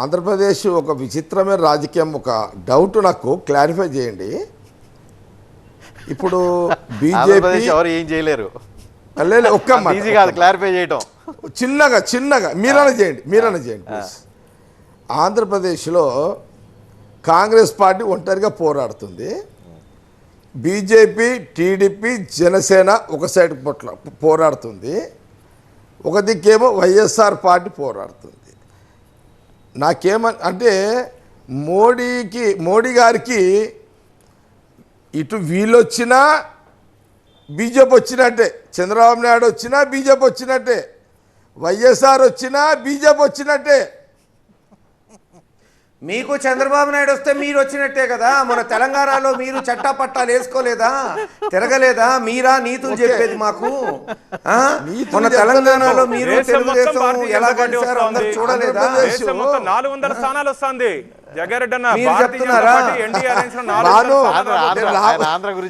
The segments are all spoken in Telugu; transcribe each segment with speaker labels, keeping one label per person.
Speaker 1: ఆంధ్రప్రదేశ్ ఒక విచిత్రమైన రాజకీయం ఒక డౌట్ నాకు క్లారిఫై చేయండి. ఇప్పుడు బీజేపీ
Speaker 2: ఎవరు ఏం చేయలేరు.
Speaker 1: ఒక్క
Speaker 2: ఈజీ కాదు క్లారిఫై చేయటం.
Speaker 1: చిన్నగా చిన్నగా మీరన్నా చేయండి మీరన్నా చేయండి ఆంధ్రప్రదేశ్లో కాంగ్రెస్ పార్టీ ఒంటరిగా పోరాడుతుంది. బీజేపీ టీడీపీ జనసేన ఒక సైడ్ పొట్ల పోరాడుతుంది. ఒక దిక్కేమో వైఎస్ఆర్ పార్టీ పోరాడుతుంది. నాకేమ అంటే మోడీకి మోడీ గారికి ఇటు వీళ్ళు వచ్చినా బీజేపీ వచ్చినట్టే చంద్రబాబు నాయుడు వచ్చినా బీజేపీ వచ్చినట్టే వైఎస్ఆర్ వచ్చినా బీజేపీ వచ్చినట్టే.
Speaker 3: మీకు చంద్రబాబు నాయుడు వస్తే మీరు వచ్చినట్టే కదా. మన తెలంగాణలో మీరు చట్టా పట్టాలు వేసుకోలేదా? తిరగలేదా? మీరా నీతులు చెప్పేది మాకు. మన. తెలంగాణలో మీరు తెలుగుదేశం ఎలా కలిశారో అందరు. చూడలేదా?
Speaker 4: నాలుగు వందల స్థానాలు వస్తుంది.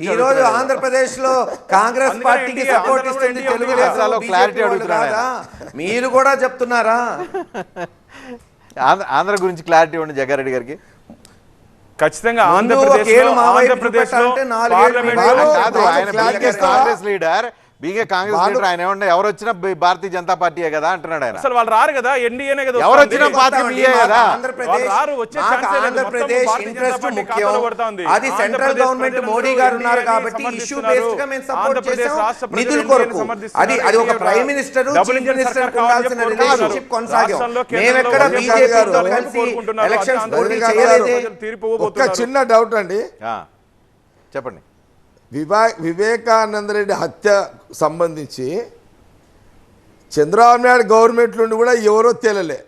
Speaker 3: ఈ రోజు. ఆంధ్రప్రదేశ్లో కాంగ్రెస్ పార్టీకి సపోర్ట్ ఇస్తుంది తెలుగుదేశం? మీరు కూడా చెప్తున్నారా?
Speaker 2: ఆంధ్ర ఆంధ్ర గురించి క్లారిటీ ఉండి జగ్గారెడ్డి గారికి
Speaker 4: ఖచ్చితంగా ఆంధ్రప్రదేశ్ ఆంధ్రప్రదేశ్?
Speaker 2: కాంగ్రెస్ లీడర్ బీగే కాంగ్రెస్ లీడర్ ఆయన ఏమన్నా ఎవరు వచ్చినా భారతీయ జనతా పార్టీయే కదా అంటున్నాడు ఆయన
Speaker 4: అసలు వాళ్ళు రారు కదా ఎన్డీఏనే కదా
Speaker 2: ఎవరు. వచ్చినా పార్టీ కదా.
Speaker 3: ఆంధ్రప్రదేశ్
Speaker 4: వాళ్ళు రారు, వచ్చే
Speaker 3: మాకు
Speaker 4: ఛాన్సే లేదు.
Speaker 3: ఆంధ్రప్రదేశ్ ఇంట్రెస్ట్ ముఖ్యం. అది సెంట్రల్ గవర్నమెంట్ మోడీ గారు ఉన్నారు కాబట్టి ఇష్యూ. బేస్డ్గా మేము సపోర్ట్
Speaker 4: ఆంధ్రప్రదేశ్
Speaker 3: చేసాం నిధుల కొరకు. అది అది ఒక prime minister
Speaker 4: double
Speaker 3: chief
Speaker 4: engine
Speaker 3: minister ఉండాల్సిన రిలేషన్షిప్. కొనసాగాం మేము ఎక్కడ బీజేపీతో కలిసి. ఎలక్షన్స్ పోటీ చేయలేదే
Speaker 4: ఇవ్వబోతున్నారు.
Speaker 1: చిన్న డౌట్ అండి
Speaker 2: ఆ, చెప్పండి
Speaker 1: వివా వివేకానంద రెడ్డి హత్య సంబంధించి చంద్రబాబు నాయుడు గవర్నమెంట్ నుండి కూడా ఎవరో తేలలే.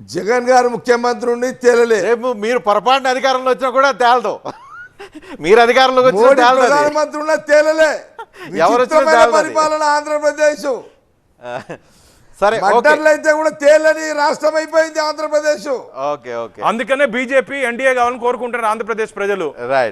Speaker 1: జగన్ గారు ముఖ్యమంత్రి నుండి తేలలే.
Speaker 2: రేపు మీరు పొరపాటున అధికారంలో వచ్చినా కూడా తేలదు. మీరు అది.
Speaker 1: ప్రధానమంత్రి ఉన్న తేలలే.
Speaker 2: ఎవరు.
Speaker 1: పరిపాలన ఆంధ్రప్రదేశ్.
Speaker 2: సరే
Speaker 1: అయితే కూడా తేలని రాష్ట్రం అయిపోయింది ఆంధ్రప్రదేశ్.
Speaker 2: Okay okay.
Speaker 4: అందుకనే బీజేపీ ఎన్డీఏ కావాలని కోరుకుంటున్నారు ఆంధ్రప్రదేశ్ ప్రజలు.
Speaker 2: రైట్